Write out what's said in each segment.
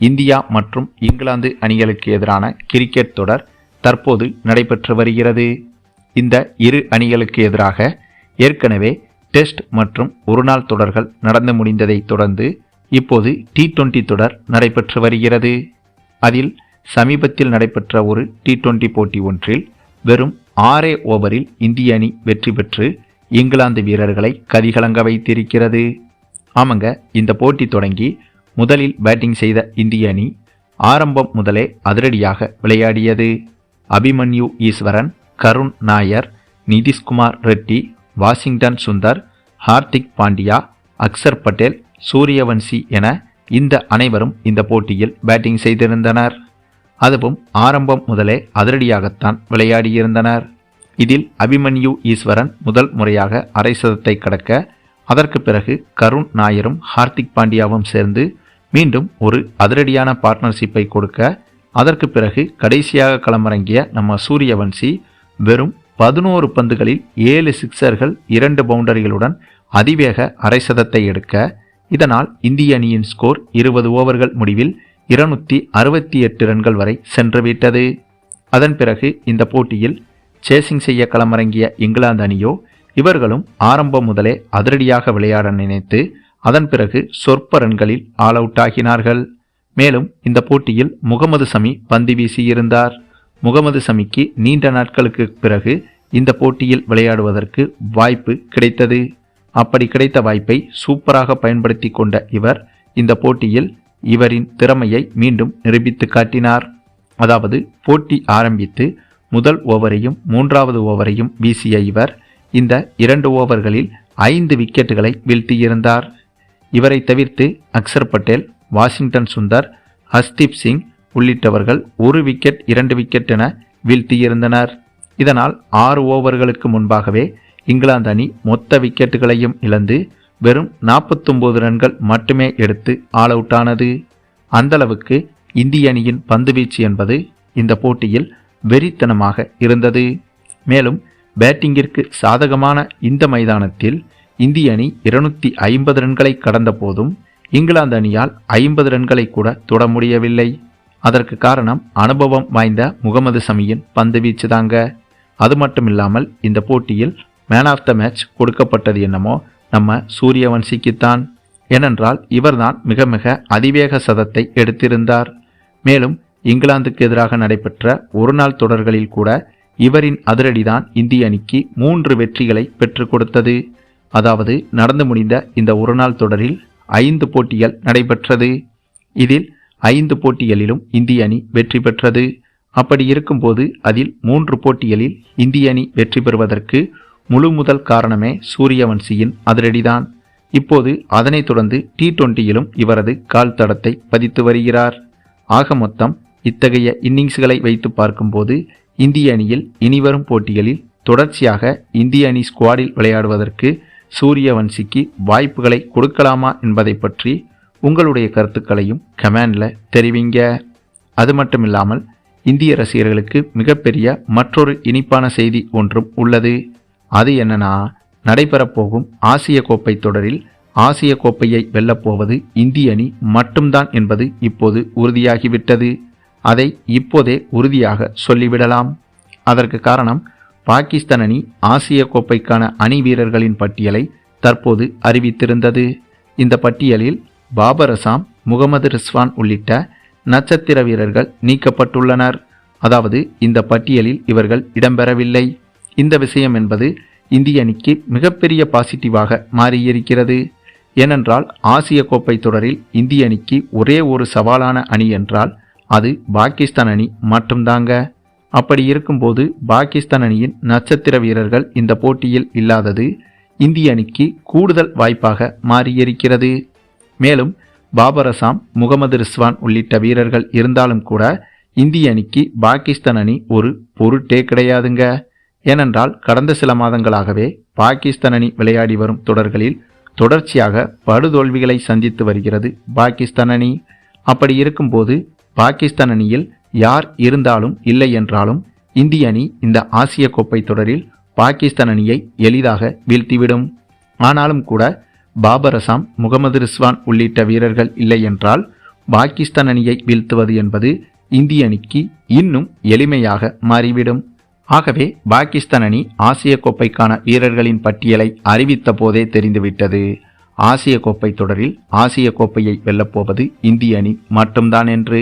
India மற்றும் இங்கிலாந்து அணிகளுக்கு எதிரான கிரிக்கெட் தொடர் தற்போது நடைபெற்று வருகிறது. இந்த இரு அணிகளுக்கு எதிராக ஏற்கனவே டெஸ்ட் மற்றும் ஒருநாள் தொடர்கள் நடந்து முடிந்ததை தொடர்ந்து இப்போது டி டுவெண்டி தொடர் நடைபெற்று வருகிறது. அதில் சமீபத்தில் நடைபெற்ற ஒரு டி டுவெண்டி போட்டி ஒன்றில் வெறும் ஆறே ஓவரில் இந்திய அணி வெற்றி பெற்று இங்கிலாந்து வீரர்களை கதிகலங்க வைத்திருக்கிறது. ஆமாங்க இந்த போட்டி தொடங்கி முதலில் பேட்டிங் செய்த இந்திய அணி ஆரம்பம் முதலே அதிரடியாக விளையாடியது. அபிமன்யு ஈஸ்வரன் கருண் நாயர் நிதிஷ்குமார் ரெட்டி வாஷிங்டன் சுந்தர் ஹார்திக் பாண்டியா அக்சர் பட்டேல் சூரியவன்சி என இந்த அனைவரும் இந்த போட்டியில் பேட்டிங் செய்திருந்தனர். அதுவும் ஆரம்பம் முதலே அதிரடியாகத்தான் விளையாடியிருந்தனர். இதில் அபிமன்யு ஈஸ்வரன் முதல் முறையாக அரை சதத்தை கடக்க அதற்கு பிறகு கருண் நாயரும் ஹார்திக் பாண்டியாவும் சேர்ந்து மீண்டும் ஒரு அதிரடியான பார்ட்னர்ஷிப்பை கொடுக்க அதற்கு பிறகு கடைசியாக களமிறங்கிய நம்ம சூரியவன்சி வெறும் பதினோரு பந்துகளில் ஏழு சிக்சர்கள் இரண்டு பவுண்டரிகளுடன் அதிவேக அரை சதத்தை எடுக்க இதனால் இந்திய அணியின் ஸ்கோர் இருபது ஓவர்கள் முடிவில் இருநூத்தி அறுபத்தி எட்டு ரன்கள் வரை சென்றுவிட்டது. அதன் பிறகு இந்த போட்டியில் சேசிங் செய்ய களமிறங்கிய இங்கிலாந்து அணியோ இவர்களும் ஆரம்பம் முதலே அதிரடியாக விளையாட நினைத்து அதன் பிறகு சொற்ப ரன்களில் ஆல் அவுட் ஆகினார்கள். மேலும் இந்த போட்டியில் முகமது சமி பந்து வீசியிருந்தார். முகமது சமிக்கு நீண்ட நாட்களுக்கு பிறகு இந்த போட்டியில் விளையாடுவதற்கு வாய்ப்பு கிடைத்தது. அப்படி கிடைத்த வாய்ப்பை சூப்பராக பயன்படுத்தி கொண்ட இவர் இந்த போட்டியில் இவரின் திறமையை மீண்டும் நிரூபித்து காட்டினார். அதாவது போட்டி ஆரம்பித்து முதல் ஓவரையும் மூன்றாவது ஓவரையும் வீசிய இவர் இந்த இரண்டு ஓவர்களில் ஐந்து விக்கெட்டுகளை வீழ்த்தியிருந்தார். இவரை தவிர்த்து அக்சர் பட்டேல் வாஷிங்டன் சுந்தர் ஹஸ்தீப் சிங் உள்ளிட்டவர்கள் ஒரு விக்கெட் இரண்டு விக்கெட் என வீழ்த்தியிருந்தனர். இதனால் ஆறு ஓவர்களுக்கு முன்பாகவே இங்கிலாந்து அணி மொத்த விக்கெட்டுகளையும் இழந்து வெறும் நாற்பத்தொம்போது ரன்கள் மட்டுமே எடுத்து ஆல் அவுட் ஆனது. அந்தளவுக்கு இந்திய அணியின் பந்துவீச்சு என்பது இந்த போட்டியில் வெறித்தனமாக இருந்தது. மேலும் பேட்டிங்கிற்கு சாதகமான இந்த மைதானத்தில் இந்திய அணி இருநூத்தி ஐம்பது ரன்களை கடந்த போதும் இங்கிலாந்து அணியால் ஐம்பது ரன்களை கூட தொட முடியவில்லை. அதற்கு காரணம் அனுபவம் வாய்ந்த முகமது சமியின் பந்து வீச்சு தாங்க அது மட்டும் இல்லாமல் இந்த போட்டியில் மேன் ஆஃப் த மேட்ச் கொடுக்கப்பட்டது என்னமோ நம்ம சூரியவன்சிக்குத்தான். ஏனென்றால் இவர்தான் மிக மிக அதிவேக சதத்தை எடுத்திருந்தார். மேலும் இங்கிலாந்துக்கு எதிராக நடைபெற்ற ஒருநாள் தொடர்களில் கூட இவரின் அதிரடிதான் இந்திய அணிக்கு மூன்று வெற்றிகளை பெற்றுக் கொடுத்தது. அதாவது நடந்து முடிந்த இந்த ஒருநாள் தொடரில் ஐந்து போட்டிகள் நடைபெற்றது. இதில் ஐந்து போட்டிகளிலும் இந்திய அணி வெற்றி பெற்றது. அப்படி இருக்கும்போது அதில் மூன்று போட்டிகளில் இந்திய அணி வெற்றி பெறுவதற்கு முழு முதல் காரணமே சூரியவன்சியின் அதிரடிதான். இப்போது அதனைத் தொடர்ந்து டி டுவெண்டியிலும் இவரது கால் தடத்தை பதித்து வருகிறார். ஆக மொத்தம் இத்தகைய இன்னிங்ஸ்களை வைத்து பார்க்கும்போது இந்திய அணியில் இனிவரும் போட்டிகளில் தொடர்ச்சியாக இந்திய அணி ஸ்குவாடில் விளையாடுவதற்கு சூரியவன்சிக்கு வாய்ப்புகளை கொடுக்கலாமா என்பதை பற்றி உங்களுடைய கருத்துக்களையும் கமெண்டில் தெரிவிங்க. அது மட்டும் இல்லாமல் இந்திய ரசிகர்களுக்கு மிகப்பெரிய மற்றொரு இனிப்பான செய்தி ஒன்றும் உள்ளது. அது என்னன்னா நடைபெறப்போகும் ஆசிய கோப்பை தொடரில் ஆசிய கோப்பையை வெல்லப்போவது இந்திய அணி மட்டும்தான் என்பது இப்போது உறுதியாகிவிட்டது. அதை இப்போதே உறுதியாக சொல்லிவிடலாம். அதற்கு காரணம் பாகிஸ்தான் அணி ஆசிய கோப்பைக்கான அணி வீரர்களின் பட்டியலை தற்போது அறிவித்திருந்தது. இந்த பட்டியலில் பாபர் அசாம் முகமது ரிஸ்வான் உள்ளிட்ட நட்சத்திர வீரர்கள் நீக்கப்பட்டுள்ளனர். அதாவது இந்த பட்டியலில் இவர்கள் இடம்பெறவில்லை. இந்த விஷயம் என்பது இந்திய அணிக்கு மிகப்பெரிய பாசிட்டிவாக மாறியிருக்கிறது. ஏனென்றால் ஆசிய கோப்பை தொடரில் இந்திய அணிக்கு ஒரே ஒரு சவாலான அணி என்றால் அது பாகிஸ்தான் அணி மட்டும்தாங்க அப்படி இருக்கும்போது பாகிஸ்தான் அணியின் நட்சத்திர வீரர்கள் இந்த போட்டியில் இல்லாதது இந்திய அணிக்கு கூடுதல் வாய்ப்பாக மாறியிருக்கிறது. மேலும் பாபர் அசாம் முகமது ரிஸ்வான் உள்ளிட்ட வீரர்கள் இருந்தாலும் கூட இந்திய அணிக்கு பாகிஸ்தான் அணி ஒரு பொருட்டே கிடையாதுங்க. ஏனென்றால் கடந்த சில மாதங்களாகவே பாகிஸ்தான் அணி விளையாடி வரும் தொடர்களில் தொடர்ச்சியாக படுதோல்விகளை சந்தித்து வருகிறது பாகிஸ்தான் அணி. அப்படி இருக்கும்போது பாகிஸ்தான் அணியில் யார் இருந்தாலும் இல்லை என்றாலும் இந்திய அணி இந்த ஆசிய கோப்பை தொடரில் பாகிஸ்தான் அணியை எளிதாக வீழ்த்திவிடும். ஆனாலும் கூட பாபர் அசாம் முகமது ரிஸ்வான் உள்ளிட்ட வீரர்கள் இல்லை என்றால் பாகிஸ்தான் அணியை வீழ்த்துவது என்பது இந்திய அணிக்கு இன்னும் எளிமையாக மாறிவிடும். ஆகவே பாகிஸ்தான் அணி ஆசிய கோப்பைக்கான வீரர்களின் பட்டியலை அறிவித்த போதே தெரிந்துவிட்டது. ஆசிய கோப்பை தொடரில் ஆசிய கோப்பையை வெல்லப்போவது இந்திய அணி மட்டும்தான் என்று.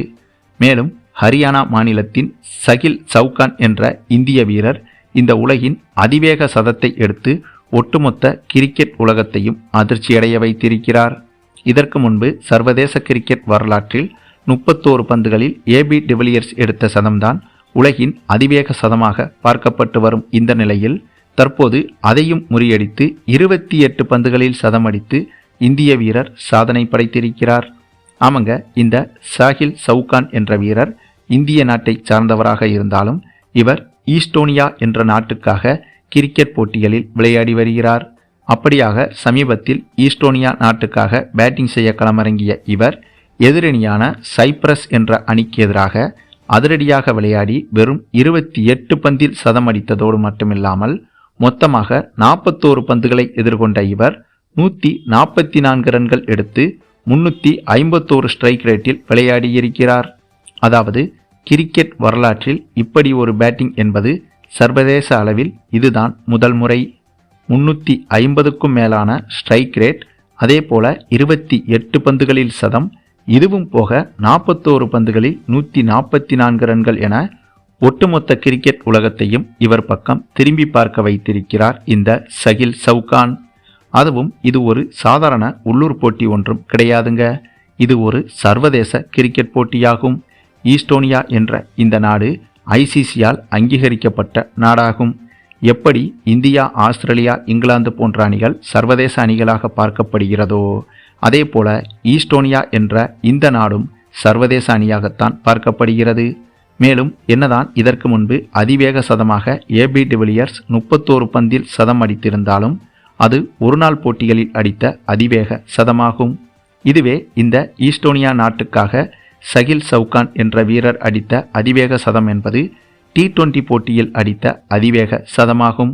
மேலும் ஹரியானா மாநிலத்தின் சகில் சவுகான் என்ற இந்திய வீரர் இந்த உலகின் அதிவேக சதத்தை எடுத்து ஒட்டுமொத்த கிரிக்கெட் உலகத்தையும் அதிர்ச்சியடைய வைத்திருக்கிறார். இதற்கு முன்பு சர்வதேச கிரிக்கெட் வரலாற்றில் முப்பத்தோரு பந்துகளில் ஏபி டிவிலியர்ஸ் எடுத்த சதம்தான் உலகின் அதிவேக சதமாக பார்க்கப்பட்டு வரும் இந்த நிலையில் தற்போது அதையும் முறியடித்து இருபத்தி எட்டு பந்துகளில் சதம் அடித்து இந்திய வீரர் சாதனை படைத்திருக்கிறார். ஆமாங்க இந்த சாஹில் சவுகான் என்ற வீரர் இந்திய நாட்டை சார்ந்தவராக இருந்தாலும் இவர் ஈஸ்டோனியா என்ற நாட்டுக்காக கிரிக்கெட் போட்டிகளில் விளையாடி வருகிறார். அப்படியாக சமீபத்தில் ஈஸ்டோனியா நாட்டுக்காக பேட்டிங் செய்ய களமிறங்கிய இவர் எதிரணியான சைப்ரஸ் என்ற அணிக்கு எதிராக அதிரடியாக விளையாடி வெறும் இருபத்தி எட்டு பந்தில் சதம் அடித்ததோடு மட்டுமில்லாமல் மொத்தமாக நாற்பத்தோரு பந்துகளை எதிர்கொண்ட இவர் நூற்றி நாற்பத்தி நான்கு ரன்கள் எடுத்து முன்னூற்றி ஐம்பத்தோரு ஸ்ட்ரைக் ரேட்டில் விளையாடியிருக்கிறார். அதாவது கிரிக்கெட் வரலாற்றில் இப்படி ஒரு பேட்டிங் என்பது சர்வதேச அளவில் இதுதான் முதல் முறை. முன்னூற்றி ஐம்பதுக்கும் மேலான ஸ்ட்ரைக் ரேட் அதே போல இருபத்தி எட்டு பந்துகளில் சதம் இதுவும் போக நாற்பத்தோரு பந்துகளில் நூற்றி நாற்பத்தி நான்கு ரன்கள் என ஒட்டுமொத்த கிரிக்கெட் உலகத்தையும் இவர் பக்கம் திரும்பி பார்க்க வைத்திருக்கிறார் இந்த சகில் சவுகான். அதுவும் இது ஒரு சாதாரண உள்ளூர் போட்டி ஒன்றும் கிடையாதுங்க. இது ஒரு சர்வதேச கிரிக்கெட் போட்டியாகும். ஈஸ்டோனியா என்ற இந்த நாடு ஐசிசியால் அங்கீகரிக்கப்பட்ட நாடாகும். எப்படி இந்தியா ஆஸ்திரேலியா இங்கிலாந்து போன்ற அணிகள் சர்வதேச அணிகளாக பார்க்கப்படுகிறதோ அதே போல ஈஸ்டோனியா என்ற இந்த நாடும் சர்வதேச அணியாகத்தான் பார்க்கப்படுகிறது. மேலும் என்னதான் இதற்கு முன்பு அதிவேக சதமாக ஏபி டிவிலியர்ஸ் முப்பத்தோரு பந்தில் சதம் அடித்திருந்தாலும் அது ஒருநாள் போட்டிகளில் அடித்த அதிவேக சதமாகும். இதுவே இந்த ஈஸ்டோனியா நாட்டுக்காக சகில் சவுகான் என்ற வீரர் அடித்த அதிவேக சதம் என்பது டி டுவெண்டி போட்டியில் அடித்த அதிவேக சதமாகும்.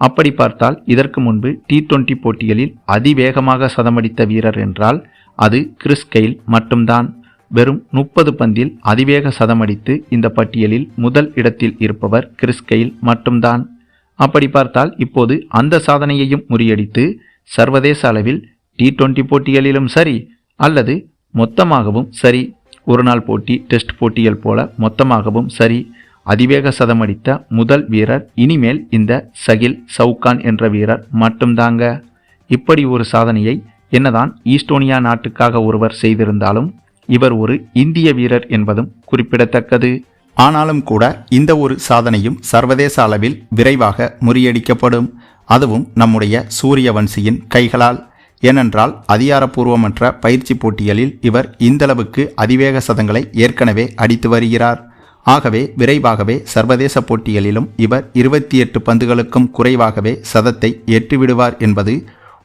அப்படி பார்த்தால் இதற்கு முன்பு டி டுவெண்டி போட்டிகளில் அதிவேகமாக சதமடித்த வீரர் என்றால் அது கிறிஸ் கெயில் மட்டும்தான். வெறும் முப்பது பந்தில் அதிவேக சதமடித்து இந்த பட்டியலில் முதல் இடத்தில் இருப்பவர் கிறிஸ் கெயில் மட்டும்தான். அப்படி பார்த்தால் இப்போது அந்த சாதனையையும் முறியடித்து சர்வதேச அளவில் டி டுவெண்டி போட்டிகளிலும் சரி அல்லது மொத்தமாகவும் சரி. ஒருநாள் போட்டி டெஸ்ட் போட்டிகள் போல மொத்தமாகவும் சரி. அதிவேக சதமடித்த முதல் வீரர் இனிமேல் இந்த சகில் சவுகான் என்ற வீரர் மட்டும்தாங்க. இப்படி ஒரு சாதனையை என்னதான் ஈஸ்டோனியா நாட்டுக்காக ஒருவர் செய்திருந்தாலும் இவர் ஒரு இந்திய வீரர் என்பதும் குறிப்பிடத்தக்கது. ஆனாலும் கூட இந்த ஒரு சாதனையும் சர்வதேச அளவில் விரைவாக முறியடிக்கப்படும். அதுவும் நம்முடைய சூரியவன்சியின் கைகளால். ஏனென்றால் அதிகாரப்பூர்வமற்ற பயிற்சி போட்டிகளில் இவர் இந்தளவுக்கு அதிவேக சதங்களை ஏற்கனவே அடித்து வருகிறார். ஆகவே விரைவாகவே சர்வதேச போட்டிகளிலும் இவர் இருபத்தி எட்டு பந்துகளுக்கும் குறைவாகவே சதத்தை எட்டுவிடுவார் என்பது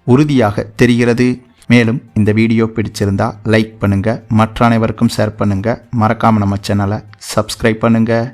உறுதியாக தெரிகிறது. மேலும் இந்த வீடியோ பிடிச்சிருந்தா லைக் பண்ணுங்கள் மற்ற அனைவருக்கும் ஷேர் பண்ணுங்கள் மறக்காமல் நம்ம சேனலை சப்ஸ்கிரைப் பண்ணுங்கள்